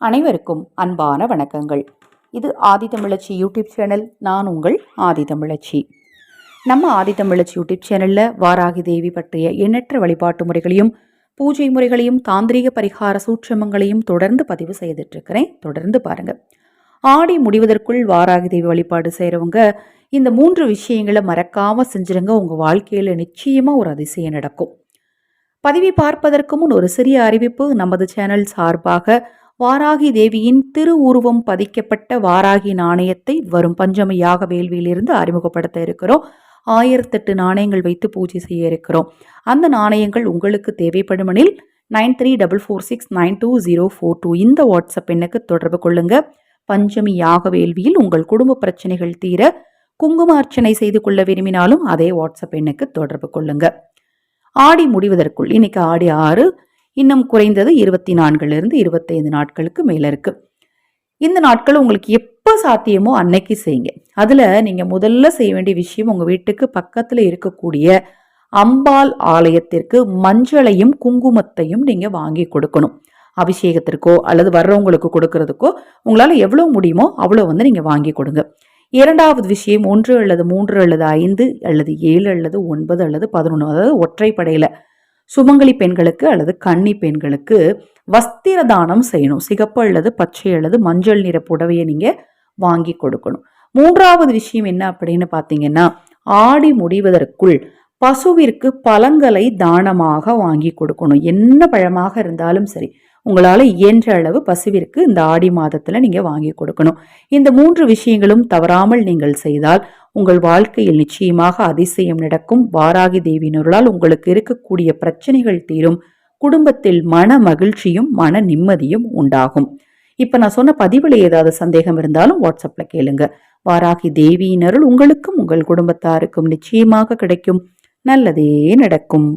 அனைவருக்கும் அன்பான வணக்கங்கள். இது ஆதித்தமிழச்சி யூடியூப் சேனல் நான் உங்கள் ஆதித்தமிழச்சி நம்ம ஆதித்தமிழச்சி யூடியூப் சேனலில் வாராகி தேவி பற்றிய எண்ணற்ற வழிபாட்டு முறைகளையும் பூஜை முறைகளையும் தாந்திரீக பரிகார சூட்சமங்களையும் தொடர்ந்து பதிவு செய்துட்ருக்கிறேன் தொடர்ந்து பாருங்கள் ஆடி முடிவதற்குள் வாராகி தேவி வழிபாடு செய்கிறவங்க இந்த மூன்று விஷயங்களை மறக்காமல் செஞ்சுருங்க. உங்கள் வாழ்க்கையில் நிச்சயமாக ஒரு அதிசயம் நடக்கும். பதிவை பார்ப்பதற்கு முன் ஒரு சிறிய அறிவிப்பு. நமது சேனல் சார்பாக வாராகி தேவியின் திருவுருவம் பதிக்கப்பட்ட வாராகி நாணயத்தை வரும் பஞ்சமி யாக வேள்வியிலிருந்து அறிமுகப்படுத்த இருக்கிறோம். ஆயிரத்தெட்டு நாணயங்கள் வைத்து பூஜை செய்ய இருக்கிறோம். அந்த நாணயங்கள் உங்களுக்கு தேவைப்படுமெனில் nine three double four six nine two zero four two இந்த வாட்ஸ்அப் எண்ணுக்கு தொடர்பு கொள்ளுங்க. பஞ்சமி யாக வேள்வியில் உங்கள் குடும்ப பிரச்சனைகள் தீர குங்கும அர்ச்சனை செய்து கொள்ள விரும்பினாலும் அதே வாட்ஸ்அப் எண்ணுக்கு தொடர்பு கொள்ளுங்க. ஆடி முடிவதற்குள் இன்னைக்கு ஆடி ஆறு இன்னும் குறைந்தது இருபத்தி நான்குலேருந்து இருபத்தைந்து நாட்களுக்கு மேலே இருக்கு. இந்த நாட்கள் உங்களுக்கு எப்போ சாத்தியமோ அன்னைக்கு செய்யுங்க. அதில் நீங்கள் முதல்ல செய்ய வேண்டிய விஷயம் உங்கள் வீட்டுக்கு பக்கத்தில் இருக்கக்கூடிய அம்பாள் ஆலயத்திற்கு மஞ்சளையும் குங்குமத்தையும் நீங்கள் வாங்கி கொடுக்கணும். அபிஷேகத்திற்கோ அல்லது வர்றவங்களுக்கு கொடுக்கறதுக்கோ உங்களால் எவ்வளோ முடியுமோ அவ்வளோ வந்து நீங்கள் வாங்கி கொடுங்க. இரண்டாவது விஷயம் ஒன்று அல்லது மூன்று அல்லது ஐந்து அல்லது ஏழு அல்லது ஒன்பது அல்லது பதினொன்று அதாவது ஒற்றைப்படையில் சுமங்கலி பெண்களுக்கு அல்லது கன்னி பெண்களுக்கு வஸ்திர தானம் செய்யணும். சிகப்பு அல்லது பச்சை அல்லது மஞ்சள் நிற புடவையை நீங்கள் வாங்கி கொடுக்கணும். மூன்றாவது விஷயம் என்ன அப்படின்னு பார்த்தீங்கன்னா ஆடி முடிவதற்குள் பசுவிற்கு பழங்களை தானமாக வாங்கி கொடுக்கணும். என்ன பழமாக இருந்தாலும் சரி உங்களால் இயன்ற அளவு பசுவிற்கு இந்த ஆடி மாதத்தில் நீங்கள் வாங்கி கொடுக்கணும். இந்த மூன்று விஷயங்களும் தவறாமல் நீங்கள் செய்தால் உங்கள் வாழ்க்கையில் நிச்சயமாக அதிசயம் நடக்கும். வாராகி தேவியினருளால் உங்களுக்கு இருக்கக்கூடிய பிரச்சனைகள் தீரும். குடும்பத்தில் மன மகிழ்ச்சியும் மன நிம்மதியும் உண்டாகும். இப்போ நான் சொன்ன பதிவில் ஏதாவது சந்தேகம் இருந்தாலும் வாட்ஸ்அப்பில் கேளுங்க. வாராகி தேவியினருள் உங்களுக்கும் உங்கள் குடும்பத்தாருக்கும் நிச்சயமாக கிடைக்கும். நல்லதே நடக்கும்.